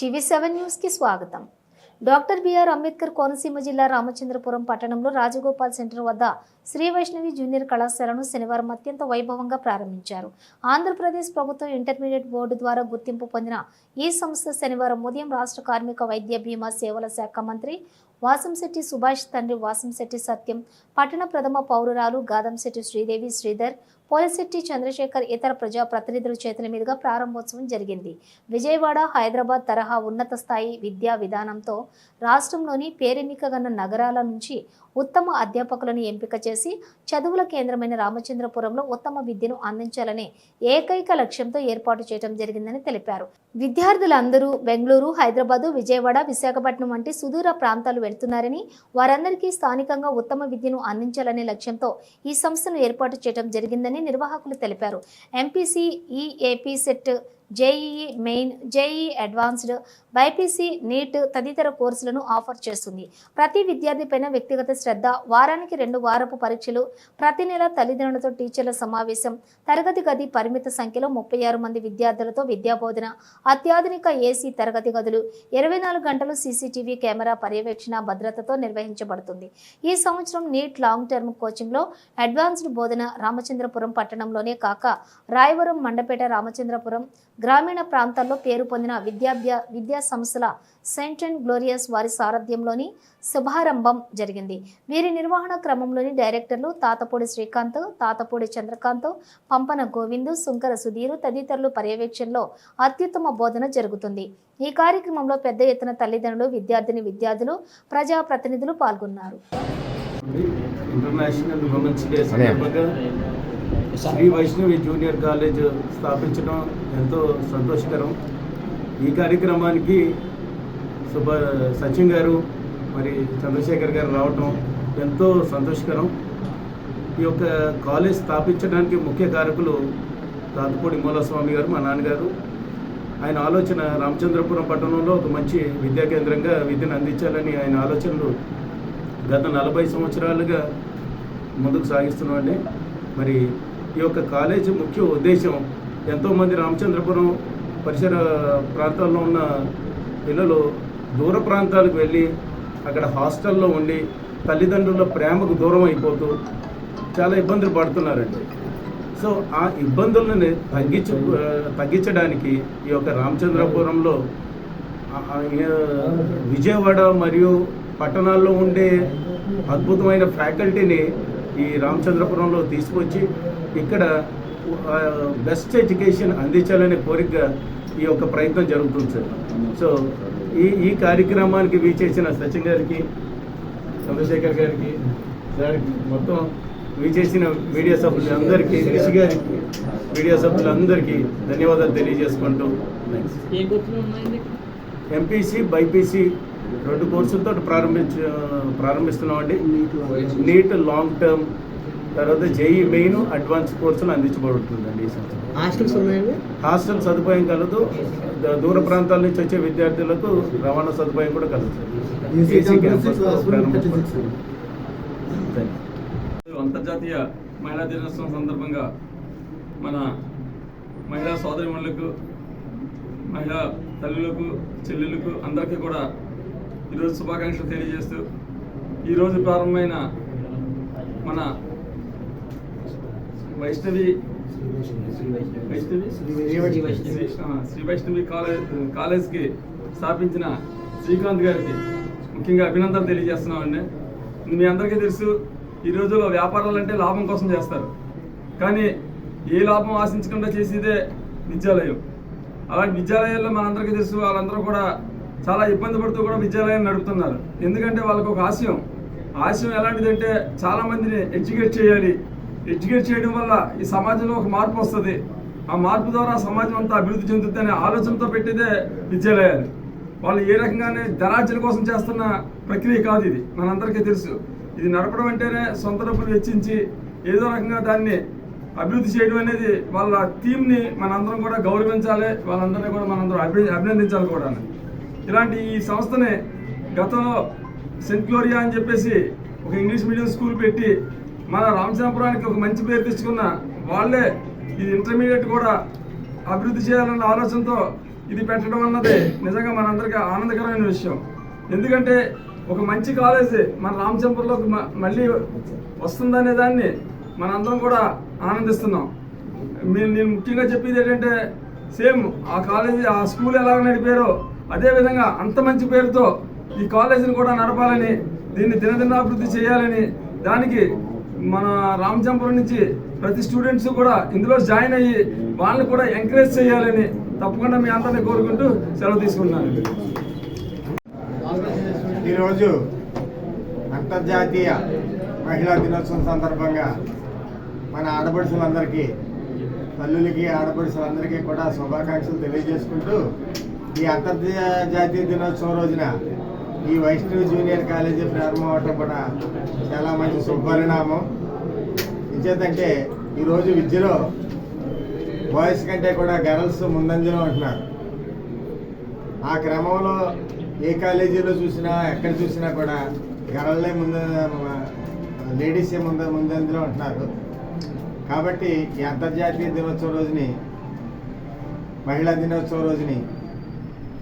TV seven న్యూస్కి స్వాగతం. Doctor BR Ambedkar Konaseema జిల్లా రామచంద్రపురం పట్టణంలో రాజగోపాల్ సెంటర్ వద్ద శ్రీ వైష్ణవి జూనియర్ కళాశాలను శనివారం అత్యంత వైభవంగా ప్రారంభించారు. ఆంధ్రప్రదేశ్ ప్రభుత్వం ఇంటర్మీడియట్ బోర్డు ద్వారా గుర్తింపు పొందిన ఈ సంస్థ శనివారం ఉదయం రాష్ట్ర కార్మిక వైద్య బీమా సేవల శాఖ మంత్రి వాసంశెట్టి సుభాష్ తండ్రి వాసంశెట్టి సత్యం పట్టణ ప్రథమ పౌరురాలు గాదంశెట్టి శ్రీదేవి శ్రీధర్ పోలిశెట్టి చంద్రశేఖర్ ఇతర ప్రజా ప్రతినిధుల చేతుల మీదుగా ప్రారంభోత్సవం జరిగింది. విజయవాడ హైదరాబాద్ తరహా ఉన్నత స్థాయి విద్యా విధానంతో రాష్ట్రంలోని పేరెన్నికగన్న నగరాల నుంచి ఉత్తమ అధ్యాపకులను ఎంపిక చేసి చదువుల కేంద్రమైన రామచంద్రపురంలో ఉత్తమ విద్యను అందించాలనే ఏకైక లక్ష్యంతో ఏర్పాటు చేయడం జరిగిందని తెలిపారు. విద్యార్థులందరూ బెంగళూరు హైదరాబాదు విజయవాడ విశాఖపట్నం వంటి సుదూర ప్రాంతాలు వెళ్తున్నారని వారందరికీ స్థానికంగా ఉత్తమ విద్యను అందించాలనే లక్ష్యంతో ఈ సంస్థను ఏర్పాటు చేయడం జరిగిందని నిర్వాహకులు తెలిపారు. MPC EAP CET JEE main JEE advanced BiPC NEET తదితర కోర్సులను ఆఫర్ చేస్తుంది. ప్రతి విద్యార్థిపైన వ్యక్తిగత శ్రద్ధ వారానికి రెండు వారపు పరీక్షలు ప్రతి నెల తల్లిదండ్రులతో టీచర్ల సమావేశం తరగతి గది పరిమిత సంఖ్యలో ముప్పై ఆరు మంది విద్యార్థులతో విద్యాబోధన అత్యాధునిక ఏసీ తరగతి గదులు ఇరవై నాలుగు గంటలు సీసీటీవీ కెమెరా పర్యవేక్షణ భద్రతతో నిర్వహించబడుతుంది. ఈ సంవత్సరం నీట్ లాంగ్ టర్మ్ కోచింగ్లో అడ్వాన్స్డ్ బోధన రామచంద్రపురం పట్టణంలోనే కాక రాయవరం మండపేట రామచంద్రపురం గ్రామీణ ప్రాంతాల్లో పేరు పొందిన విద్యాభ్య విద్యా సంస్థల సెంట్ అండ్ గ్లోరియస్ వారి సారథ్యంలోని శుభారంభం జరిగింది. వీరి నిర్వహణ క్రమంలోని డైరెక్టర్లు తాతపూడి శ్రీకాంత్ తాతపూడి చంద్రకాంత్ పంపన గోవిందు సుంకర సుధీరు తదితరులు పర్యవేక్షణలో అత్యుత్తమ బోధన జరుగుతుంది. ఈ కార్యక్రమంలో పెద్ద ఎత్తున తల్లిదండ్రులు విద్యార్థిని విద్యార్థులు ప్రజాప్రతినిధులు పాల్గొన్నారు. ఇంటర్నేషనల్ ఉమెన్స్ డే సందర్భంగా శ్రీ వైష్ణవి జూనియర్ కాలేజ్ స్థాపించడం ఎంతో సంతోషకరం. ఈ కార్యక్రమానికి సుభ సచిన్ గారు మరి చంద్రశేఖర్ గారు రావటం ఎంతో సంతోషకరం. ఈ యొక్క కాలేజ్ స్థాపించడానికి ముఖ్య కారకులు తాతపూడి మూలస్వామి గారు మా నాన్నగారు. ఆయన ఆలోచన రామచంద్రపురం పట్టణంలో ఒక మంచి విద్యా కేంద్రంగా విద్యను అందించాలని ఆయన ఆలోచనలు గత నలభై సంవత్సరాలుగా ముందుకు సాగిస్తున్నామండి మరి ఈ యొక్క కాలేజీ ముఖ్య ఉద్దేశం. ఎంతోమంది రామచంద్రపురం పరిసర ప్రాంతాల్లో ఉన్న పిల్లలు దూర ప్రాంతాలకు వెళ్ళి అక్కడ హాస్టల్లో ఉండి తల్లిదండ్రుల ప్రేమకు దూరం అయిపోతూ చాలా ఇబ్బందులు పడుతున్నారండి. సో ఆ ఇబ్బందులను తగ్గించు తగ్గించడానికి ఈ యొక్క రామచంద్రపురంలో విజయవాడ మరియు పట్టణాల్లో ఉండే అద్భుతమైన ఫ్యాకల్టీని ఈ రామచంద్రపురంలో తీసుకొచ్చి ఇక్కడ బెస్ట్ ఎడ్యుకేషన్ అందించాలనే కోరికగా ఈ యొక్క ప్రయత్నం జరుగుతుంది సార్ సో ఈ ఈ కార్యక్రమానికి వీచేసిన సచిన్ గారికి చంద్రశేఖర్ గారికి సార్ మొత్తం వీచేసిన మీడియా సభ్యులందరికీ రిషి గారికి మీడియా సభ్యులందరికీ ధన్యవాదాలు తెలియజేసుకుంటూ. ఎంపీసీ బైపీసీ రెండు కోర్సులతో ప్రారంభించ ప్రారంభిస్తున్నామండి. నీట్ లాంగ్ టర్మ్ తర్వాత జేఈ మెయిన్ అడ్వాన్స్ కోర్సులు అందించబడుతుందండి ఈ సంవత్సరం. హాస్టల్స్ ఉన్నాయండి? హాస్టల్ సదుపాయం కలదు. దూర ప్రాంతాల నుంచి వచ్చే విద్యార్థులకు రవాణా సదుపాయం కూడా కలుగుతుంది. అంతర్జాతీయ మహిళా దినోత్సవం సందర్భంగా మన మహిళా సోదరిమణులకు మహిళా తల్లులకు చెల్లెలకు అందరికీ కూడా ఈరోజు శుభాకాంక్షలు తెలియజేస్తూ ఈరోజు ప్రారంభమైన మన వైష్ణవి వైష్ణవి శ్రీ వైష్ణవి కాలేజ్ కాలేజ్కి స్థాపించిన శ్రీకాంత్ గారికి ముఖ్యంగా అభినందనలు తెలియజేస్తున్నామండి మీ అందరికీ తెలుసు ఈ రోజుల్లో వ్యాపారాలు అంటే లాభం కోసం చేస్తారు. కానీ ఏ లాభం ఆశించకుండా చేసేదే విద్యాలయం. అలాంటి విద్యాలయాల్లో మనందరికీ తెలుసు వాళ్ళందరూ కూడా చాలా ఇబ్బంది పడుతూ కూడా విద్యాలయాన్ని నడుపుతున్నారు. ఎందుకంటే వాళ్ళకు ఒక ఆశయం. ఆశయం ఎలాంటిదంటే చాలామందిని ఎడ్యుకేట్ చేయాలి ఎడ్యుకేట్ చేయడం వల్ల ఈ సమాజంలో ఒక మార్పు వస్తుంది. ఆ మార్పు ద్వారా సమాజం అంతా అభివృద్ధి చెందుతుంది అనే ఆలోచనతో పెట్టేదే విద్యాలయాలు. వాళ్ళు ఏ రకంగానే ధనార్జన కోసం చేస్తున్న ప్రక్రియ కాదు ఇది. మనందరికీ తెలుసు. ఇది నడపడం అంటేనే సొంత డబ్బులు వెచ్చించి ఏదో రకంగా దాన్ని అభివృద్ధి చేయడం అనేది వాళ్ళ థీమ్ని మనందరం కూడా గౌరవించాలి. వాళ్ళందరినీ కూడా మనందరం అభి అభినందించాలి కూడా ఇలాంటి ఈ సంస్థని గతంలో సెంట్ గ్లోరియా అని చెప్పేసి ఒక ఇంగ్లీష్ మీడియం స్కూల్ పెట్టి మన రామచంద్రపురానికి ఒక మంచి పేరు తెచ్చుకున్న వాళ్ళే ఇది ఇంటర్మీడియట్ కూడా అభివృద్ధి చేయాలన్న ఆలోచనతో ఇది పెట్టడం అన్నది నిజంగా మనందరికీ ఆనందకరమైన విషయం. ఎందుకంటే ఒక మంచి కాలేజ్ మన రామచంద్రలోకి మళ్ళీ వస్తుందనే దాన్ని మనందరం కూడా ఆనందిస్తున్నాం. మీరు నేను ముఖ్యంగా చెప్పేది ఏంటంటే సేమ్ ఆ కాలేజీ ఆ స్కూల్ ఎలా నడిపారో అదేవిధంగా అంత మంచి పేరుతో ఈ కాలేజీని కూడా నడపాలని దీన్ని దినదినాభివృద్ధి చేయాలని దానికి మన రామచంపురం నుంచి ప్రతి స్టూడెంట్స్ కూడా ఇందులో జాయిన్ అయ్యి వాళ్ళని కూడా ఎంకరేజ్ చేయాలని తప్పకుండా మీ అందరినీ కోరుకుంటూ సెలవు తీసుకుంటున్నాను. ఈరోజు అంతర్జాతీయ మహిళా దినోత్సవం సందర్భంగా మన ఆడపడుచులందరికీ తల్లులకి ఆడపడుచులందరికీ కూడా శుభాకాంక్షలు తెలియజేసుకుంటూ ఈ అంతర్జాతీయ దినోత్సవం రోజున ఈ వైష్ణవి జూనియర్ కాలేజీ ప్రారంభం అవటం కూడా చాలా మంచి శుభపరిణామం. ఇచ్చేదంటే ఈరోజు విద్యలో బాయ్స్ కంటే కూడా గర్ల్స్ ముందంజలో ఉంటున్నారు. ఆ క్రమంలో ఏ కాలేజీలో చూసినా ఎక్కడ చూసినా కూడా గర్ల్లే ముందు లేడీసే ముందు ముందంజలో ఉంటున్నారు. కాబట్టి ఈ అంతర్జాతీయ దినోత్సవం రోజుని మహిళా దినోత్సవం రోజుని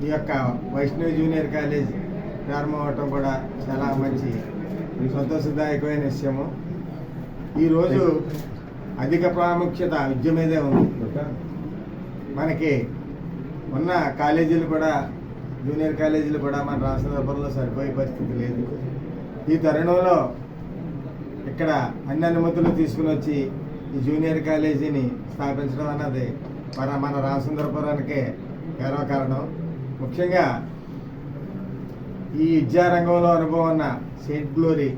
ఈ యొక్క వైష్ణవి జూనియర్ కాలేజ్ ప్రారంభం అవటం కూడా చాలా మంచి సంతోషదాయకమైన విషయము. ఈరోజు అధిక ప్రాముఖ్యత విద్య మీదే ఉంది. మనకి ఉన్న కాలేజీలు కూడా జూనియర్ కాలేజీలు కూడా మన రాష్ట్రంలో సరిపోయే పరిస్థితి లేదు. ఈ తరుణంలో ఇక్కడ అన్ని అనుమతులు తీసుకుని వచ్చి ఈ జూనియర్ కాలేజీని స్థాపించడం అన్నది మన మన రామచంద్రపురానికే గర్వకారణం. ముఖ్యంగా ఈ విద్యారంగంలో అనుభవం ఉన్న saint glory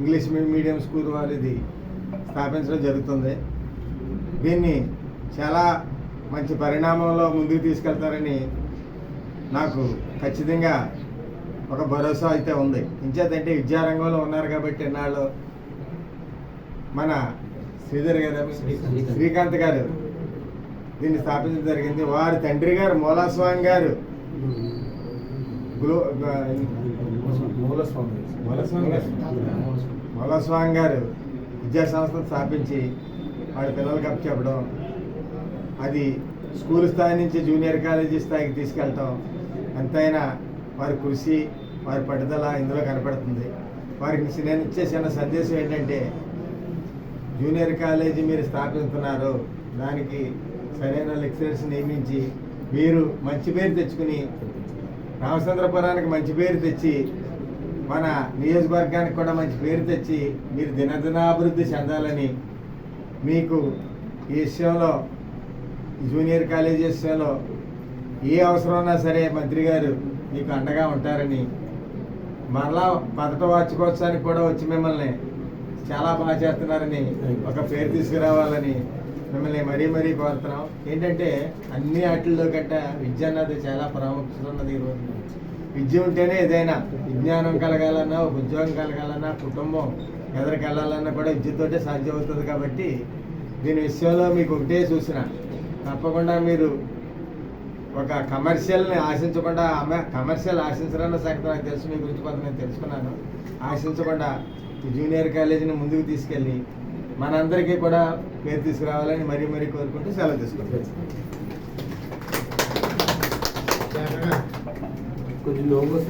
English medium school వారిది స్థాపించడం జరుగుతుంది. దీన్ని చాలా మంచి పరిణామంలో ముందుకు తీసుకెళ్తారని నాకు ఖచ్చితంగా ఒక భరోసా అయితే ఉంది. ఇంచేతంటే విద్యారంగంలో ఉన్నారు కాబట్టి ఇన్నాళ్ళు మన శ్రీధర్ గారు శ్రీకాంత్ గారు దీన్ని స్థాపించడం జరిగింది. వారి తండ్రి గారు మూలాస్వామి గారు గ్లో మూలస్వామి మూలస్వామి గారు. మూలస్వామి గారు విద్యా సంస్థను స్థాపించి వాడి పిల్లలకి అప్పచెప్పడం అది స్కూల్ స్థాయి నుంచి జూనియర్ కాలేజీ స్థాయికి తీసుకెళ్ళటం ఎంతైనా వారి కృషి వారి పట్టుదల ఇందులో కనపడుతుంది. వారికి నేను ఇచ్చే చిన్న సందేశం ఏంటంటే జూనియర్ కాలేజీ మీరు స్థాపిస్తున్నారు దానికి సరైన లెక్చరర్స్ నియమించి మీరు మంచి పేరు తెచ్చుకుని రామచంద్రపురానికి మంచి పేరు తెచ్చి మన నియోజకవర్గానికి కూడా మంచి పేరు తెచ్చి మీరు దినదినాభివృద్ధి చెందాలని మీకు ఈ విషయంలో జూనియర్ కాలేజీ విషయంలో ఏ అవసరం ఉన్నా సరే మంత్రి గారు మీకు అండగా ఉంటారని మరలా పదట వార్షికోత్సవానికి కూడా వచ్చి మిమ్మల్ని చాలా బాగా చేస్తున్నారని ఒక పేరు తీసుకురావాలని మిమ్మల్ని మరీ మరీ కోరుతున్నాం. ఏంటంటే అన్ని వాటిల్లో కంటే విద్య అన్నది చాలా ప్రాముఖ్యత ఉన్నది ఈరోజు విద్య ఉంటేనే ఏదైనా విజ్ఞానం కలగాలన్నా ఒక ఉద్యోగం కలగాలన్నా కుటుంబం ఎదరికెళ్ళాలన్నా కూడా విద్యతోటే సాధ్యమవుతుంది కాబట్టి దీని విషయంలో మీకు ఒకటే చూసిన తప్పకుండా మీరు ఒక కమర్షియల్ని ఆశించకుండా కమర్షియల్ ఆశించరన్న సంగతి నాకు తెలుసు మీ గురించి కొంత నేను తెలుసుకున్నాను. ఆశించకుండా జూనియర్ కాలేజీని ముందుకు తీసుకెళ్ళి మనందరికీ కూడా పేరు తీసుకురావాలని మరీ మరీ కోరుకుంటూ సెలవు తీసుకుంటాం కొంచెం లోగోస్